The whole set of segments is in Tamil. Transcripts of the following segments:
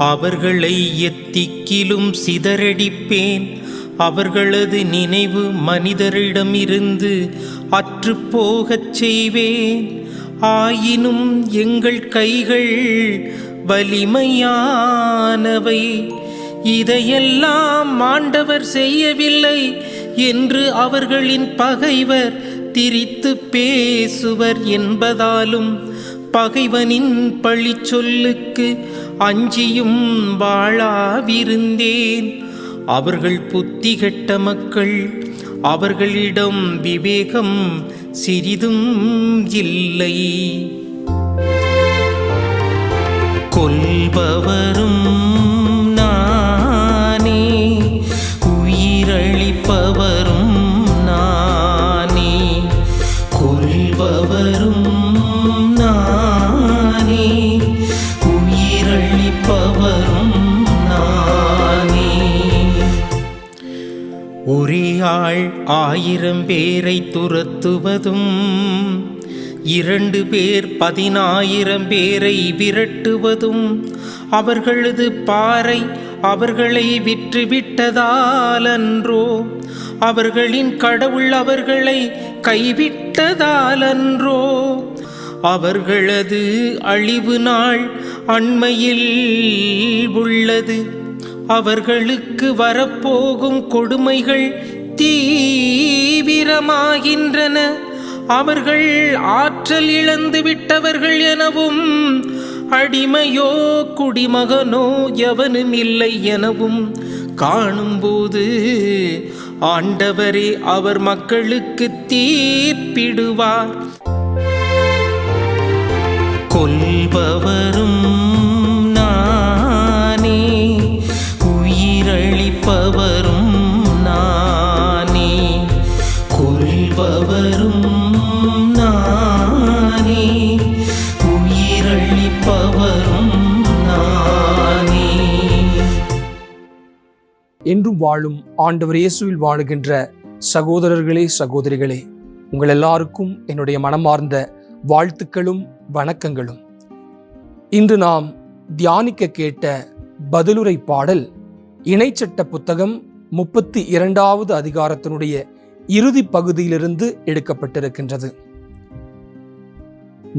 அவர்களை எத்திக்கிலும் சிதறடிப்பேன். அவர்களது நினைவு மனிதரிடமிருந்து அற்றுப்போகச் செய்வேன். ஆயினும் எங்கள் கைகள் வலிமையானவை. இதையெல்லாம் ஆண்டவர் செய்யவில்லை என்று அவர்களின் பகைவர் திரித்து பேசுவர் என்பதாலும் பகைவனின் பழி சொல்லுக்கு அஞ்சியும் வாழாவிருந்தேன். அவர்கள் புத்தி கெட்ட மக்கள் அவர்களிடம் விவேகம் சிறிதும் இல்லை. கொல்பவரும் நானே உயிரளிப்பவரும் ஆயிரம் பேரை துரத்துவதும் இரண்டு பேர் பதினாயிரம் பேரை விரட்டுவதும் அவர்களது பாறை அவர்களை விற்றுவிட்டதாலன்றோ அவர்களின் கடவுள் அவர்களை கைவிட்டதாலன்றோ அவர்களது அழிவு நாள் அண்மையில் உள்ளது. அவர்களுக்கு வரப்போகும் கொடுமைகள் தீவிரமாகின்றன. அவர்கள் ஆற்றல் இழந்து விட்டவர்கள் எனவும் அடிமையோ குடிமகனோ எவனும் இல்லை எனவும் காணும்போது ஆண்டவரே அவர் மக்களுக்கு தீர்ப்பிடுவார். கொல்பவரும் என்றும் வாழும் ஆண்டவர் இயேசுவில் வாழுகின்ற சகோதரர்களே சகோதரிகளே உங்கள் எல்லாருக்கும் என்னுடைய மனமார்ந்த வாழ்த்துக்களும் வணக்கங்களும். இன்று நாம் தியானிக்க கேட்ட பதிலுரை பாடல் இணைச்சட்ட புத்தகம் முப்பத்தி இரண்டாவது அதிகாரத்தினுடைய இறுதி பகுதியிலிருந்து எடுக்கப்பட்டிருக்கின்றது.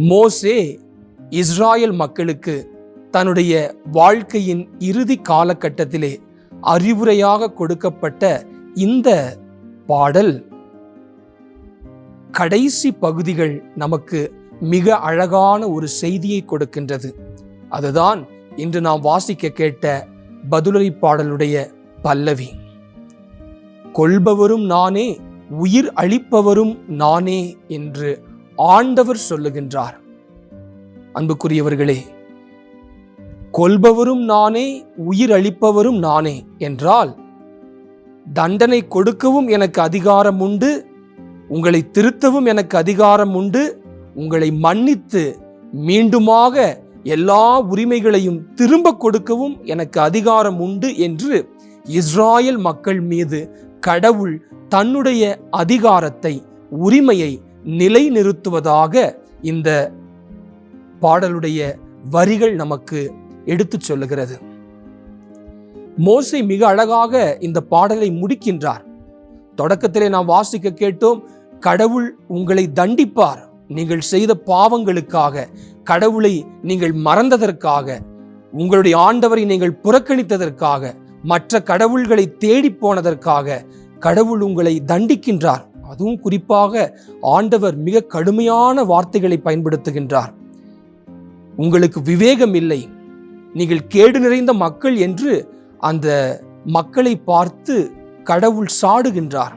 மோசே இஸ்ராயல் மக்களுக்கு தன்னுடைய வாழ்க்கையின் இறுதி காலகட்டத்திலே அறிவுரையாக கொடுக்கப்பட்ட இந்த பாடல் கடைசி பகுதிகள் நமக்கு மிக அழகான ஒரு செய்தியை கொடுக்கின்றது. அதுதான் இன்று நாம் வாசிக்க கேட்ட பதிலுரை பாடலுடைய பல்லவி. கொள்பவரும் நானே உயிர் அளிப்பவரும் நானே என்று ஆண்டவர் சொல்லுகின்றார். அன்புக்குரியவர்களே கொல்பவரும் நானே உயிர் அளிப்பவரும் நானே என்றால் தண்டனை கொடுக்கவும் எனக்கு அதிகாரம் உண்டு உங்களை திருத்தவும் எனக்கு அதிகாரம் உண்டு உங்களை மன்னித்து மீண்டுமாக எல்லா உரிமைகளையும் திரும்ப கொடுக்கவும் எனக்கு அதிகாரம் உண்டு என்று இஸ்ராயல் மக்கள் மீது கடவுள் தன்னுடைய அதிகாரத்தை உரிமையை நிலைநிறுத்துவதாக இந்த பாடலுடைய வரிகள் நமக்கு எடுத்துச் சொல்லுகிறது. மோசை மிக அழகாக இந்த பாடலை முடிக்கின்றார். தொடக்கத்திலே நாம் வாசிக்க கேட்டோம் கடவுள் உங்களை தண்டிப்பார். நீங்கள் செய்த பாவங்களுக்காக கடவுளை நீங்கள் மறந்ததற்காக உங்களுடைய ஆண்டவரை நீங்கள் புறக்கணித்ததற்காக மற்ற கடவுள்களை தேடி போனதற்காக கடவுள் உங்களை தண்டிக்கின்றார். அதுவும் குறிப்பாக ஆண்டவர் மிக கடுமையான வார்த்தைகளை பயன்படுத்துகின்றார். உங்களுக்கு விவேகம் இல்லை. நீங்கள் கேடு நிறைந்த மக்கள் என்று அந்த மக்களை பார்த்து கடவுள் சாடுகின்றார்.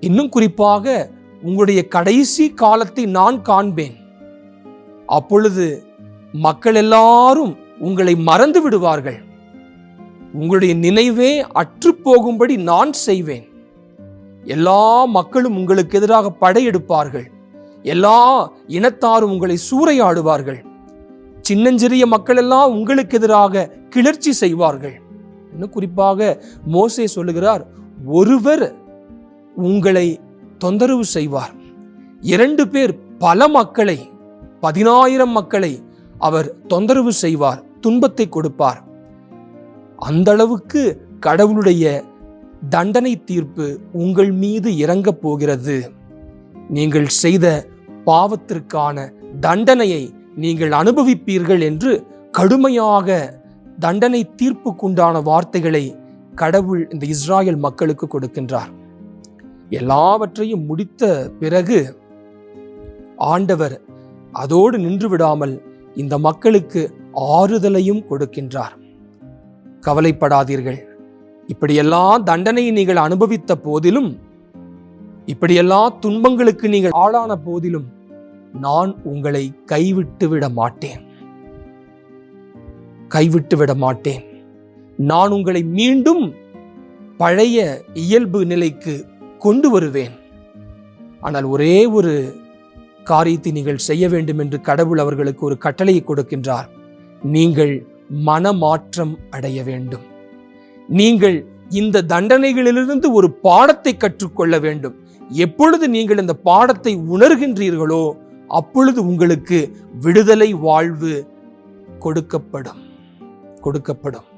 இன்னும் குறிப்பாக உங்களுடைய கடைசி காலத்தை நான் காண்பேன். அப்பொழுது மக்கள் எல்லாரும் உங்களை மறந்து விடுவார்கள். உங்களுடைய நினைவே அற்று போகும்படி நான் செய்வேன். எல்லா மக்களும் உங்களுக்கு எதிராக படையெடுப்பார்கள். எல்லா இனத்தாரும் உங்களை சூறையாடுவார்கள். சின்னஞ்சிறிய மக்கள் எல்லாம் உங்களுக்கு எதிராக கிளர்ச்சி செய்வார்கள். இன்னும் குறிப்பாக மோசே சொல்லுகிறார் ஒருவர் உங்களை தொந்தரவு செய்வார். இரண்டு பேர் பல மக்களை பதினாயிரம் மக்களை அவர் தொந்தரவு செய்வார் துன்பத்தை கொடுப்பார். அந்த அளவுக்கு கடவுளுடைய தண்டனை தீர்ப்பு உங்கள் மீது இறங்கப் போகிறது. நீங்கள் செய்த பாவத்திற்கான தண்டனையை நீங்கள் அனுபவிப்பீர்கள் என்று கடுமையாக தண்டனை தீர்ப்புக்குண்டான வார்த்தைகளை கடவுள் இந்த இஸ்ராயல் மக்களுக்கு கொடுக்கின்றார். எல்லாவற்றையும் முடித்த பிறகு ஆண்டவர் அதோடு நின்று விடாமல் இந்த மக்களுக்கு ஆறுதலையும் கொடுக்கின்றார். கவலைப்படாதீர்கள். இப்படியெல்லாம் தண்டனையை நீங்கள் அனுபவித்த போதிலும் இப்படியெல்லாம் துன்பங்களுக்கு நீங்கள் ஆளான போதிலும் நான் உங்களை கைவிட்டு விட மாட்டேன். கைவிட்டு விட மாட்டேன். நான் உங்களை மீண்டும் பழைய இயல்பு நிலைக்கு கொண்டு வருவேன். ஆனால் ஒரே ஒரு காரியத்தை நீங்கள் செய்ய வேண்டும் என்று கடவுள் அவர்களுக்கு ஒரு கட்டளையை கொடுக்கின்றார். நீங்கள் மனமாற்றம் அடைய வேண்டும். நீங்கள் இந்த தண்டனைகளிலிருந்து ஒரு பாடத்தை கற்றுக்கொள்ள வேண்டும். எப்பொழுது நீங்கள் இந்த பாடத்தை உணர்கின்றீர்களோ அப்பொழுது உங்களுக்கு விடுதலை வாழ்வு கொடுக்கப்படும் கொடுக்கப்படும்.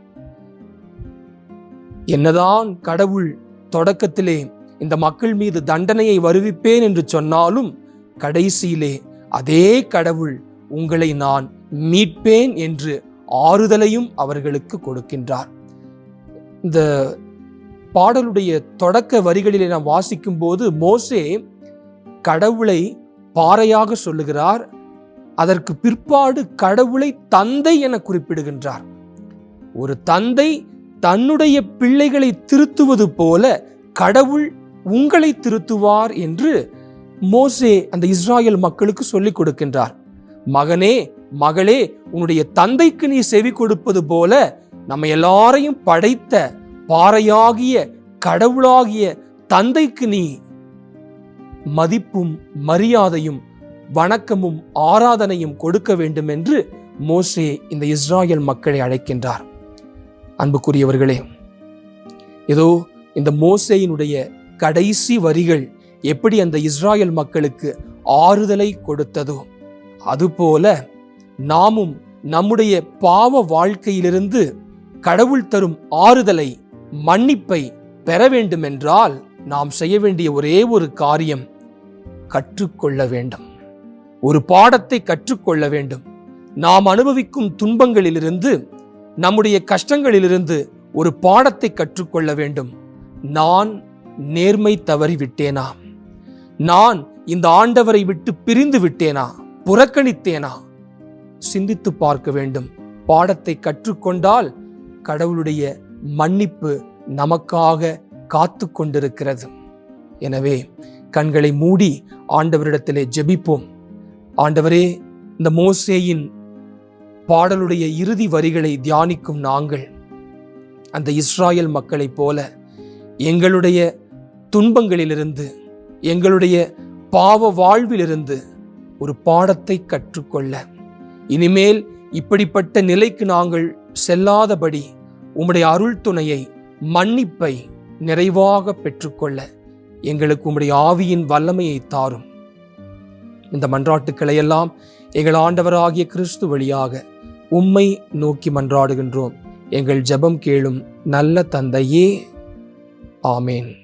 என்னதான் கடவுள் தொடக்கத்திலே இந்த மக்கள் மீது தண்டனையை வருவிப்பேன் என்று சொன்னாலும் கடைசியிலே அதே கடவுள் உங்களை நான் மீட்பேன் என்று ஆறுதலையும் அவர்களுக்கு கொடுக்கின்றார். இந்த பாடலுடைய தொடக்க வரிகளிலே நாம் வாசிக்கும் போது மோசே கடவுளை பாறையாக சொல்லுகிறார் அதற்கு பிற்பாடு கடவுளை தந்தை என குறிப்பிடுகின்றார். ஒரு தந்தை தன்னுடைய பிள்ளைகளை திருத்துவது போல கடவுள் உங்களை திருத்துவார் என்று மோசே அந்த இஸ்ராயல் மக்களுக்கு சொல்லிக் கொடுக்கின்றார். மகனே மகளே உன்னுடைய தந்தைக்கு நீ செவி கொடுப்பது போல நம்ம எல்லாரையும் படைத்த பாறையாகிய கடவுளாகிய தந்தைக்கு நீ மதிப்பும் மரியாதையும் வணக்கமும் ஆராதனையும் கொடுக்க வேண்டும் என்று மோசே இந்த இஸ்ராயல் மக்களை அழைக்கின்றார். அன்புக்குரியவர்களே ஏதோ இந்த மோசேயினுடைய கடைசி வரிகள் எப்படி அந்த இஸ்ராயல் மக்களுக்கு ஆறுதலை கொடுத்ததோ அதுபோல நாமும் நம்முடைய பாவ வாழ்க்கையிலிருந்து கடவுள் தரும் ஆறுதலை மன்னிப்பை பெற வேண்டுமென்றால் நாம் செய்ய வேண்டிய ஒரே ஒரு காரியம் கற்றுக்கொள்ள வேண்டும். ஒரு பாடத்தை கற்றுக்கொள்ள வேண்டும். நாம் அனுபவிக்கும் துன்பங்களிலிருந்து நம்முடைய கஷ்டங்களிலிருந்து ஒரு பாடத்தை கற்றுக்கொள்ள வேண்டும். நான் நேர்மை தவறிவிட்டேனா? நான் இந்த ஆண்டவரை விட்டு பிரிந்து விட்டேனா? புறக்கணித்தேனா? சிந்தித்து பார்க்க வேண்டும். பாடத்தை கற்றுக்கொண்டால் கடவுளுடைய மன்னிப்பு நமக்காக காத்து கொண்டிருக்கிறது எனவே கண்களை மூடி ஆண்டவரிடத்திலே ஜெபிப்போம். ஆண்டவரே இந்த மோசேயின் பாடலுடைய இறுதி வரிகளை தியானிக்கும் நாங்கள் அந்த இஸ்ராயல் மக்களைப் போல எங்களுடைய துன்பங்களிலிருந்து எங்களுடைய பாவ வாழ்விலிருந்து ஒரு பாடத்தை கற்றுக்கொள்ள. இனிமேல் இப்படிப்பட்ட நிலைக்கு நாங்கள் செல்லாதபடி உம்முடைய அருள் துணையை மன்னிப்பை நிறைவாக பெற்றுக்கொள்ள. எங்களுக்கு உம்முடைய ஆவியின் வல்லமையை தாரும். இந்த மன்றாட்டுக்களை எல்லாம் எங்கள் ஆண்டவராகிய கிறிஸ்து வழியாக உம்மை நோக்கி மன்றாடுகின்றோம். எங்கள் ஜெபம் கேளும் நல்ல தந்தையே. ஆமேன்.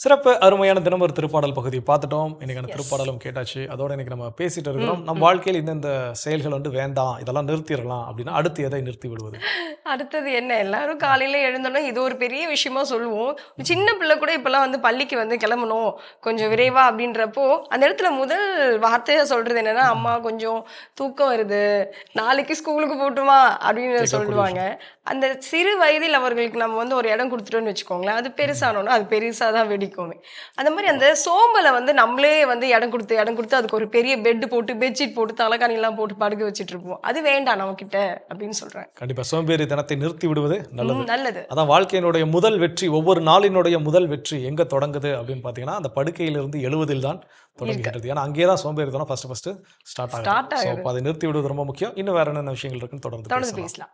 சிறப்பு அருமையான தினம் ஒரு திருப்பாடல் பகுதி பார்த்துட்டோம். இன்னைக்கான திருப்பாடலும் கேட்டாச்சு. அதோட இன்னைக்கு நம்ம பேசிட்டு இருக்கிறோம். ம், நம் ம். வாழ்க்கையில் இந்தந்த செயல்கள் வந்து வேண்டாம் இதெல்லாம் நிறுத்திடலாம் அப்படின்னா அடுத்து எதை நிறுத்தி விடுவது? அடுத்தது என்ன? எல்லாரும் காலையில எழுந்தோன்னா இது ஒரு பெரிய விஷயமா சொல்லுவோம். சின்ன பிள்ளை கூட இப்பெல்லாம் வந்து பள்ளிக்கு வந்து கிளம்பணும். கொஞ்சம் விரைவா அப்படின்றப்போ அந்த இடத்துல முதல் வார்த்தையா சொல்றது என்னன்னா அம்மா கொஞ்சம் தூக்கம் வருது. நாளைக்கு ஸ்கூலுக்கு போட்டுமா? அப்படின்னு சொல்லுவாங்க. அந்த சிறு வயதில் அவர்களுக்கு நம்ம வந்து ஒரு இடம் கொடுத்துட்டோம்னு வச்சுக்கோங்களேன். அது பெருசானோன்னா அது பெருசா தான் வெடிக்குமே. அந்த மாதிரி அந்த சோம்பலை வந்து நம்மளே வந்து இடம் கொடுத்து இடம் கொடுத்து அதுக்கு ஒரு பெரிய பெட் போட்டு பெட்ஷீட் போட்டு தலைகாணி எல்லாம் போட்டு படுக்க வச்சுட்டு இருப்போம். அது வேண்டாம் நம்ம கிட்ட அப்படின்னு சொல்றேன். கண்டிப்பா. சோம்பேறி தினத்தை நிறுத்தி விடுவது நல்லது. நல்லது. அதான் வாழ்க்கையினுடைய முதல் வெற்றி ஒவ்வொரு நாளினுடைய முதல் வெற்றி எங்க தொடங்குது அப்படின்னு பார்த்தீங்கன்னா அந்த படுக்கையிலிருந்து எழுவதில் தான் தொடங்குகிறது ஏன்னா அங்கேயே தான் சோம்பேறி தானே ஃபர்ஸ்ட் ஃபர்ஸ்ட் ஸ்டார்ட் ஆகும் அதை நிறுத்தி விடுவது ரொம்ப முக்கியம். இன்னும் வேற என்னென்ன விஷயங்கள் இருக்குன்னு தொடர்ந்து பேசலாம்.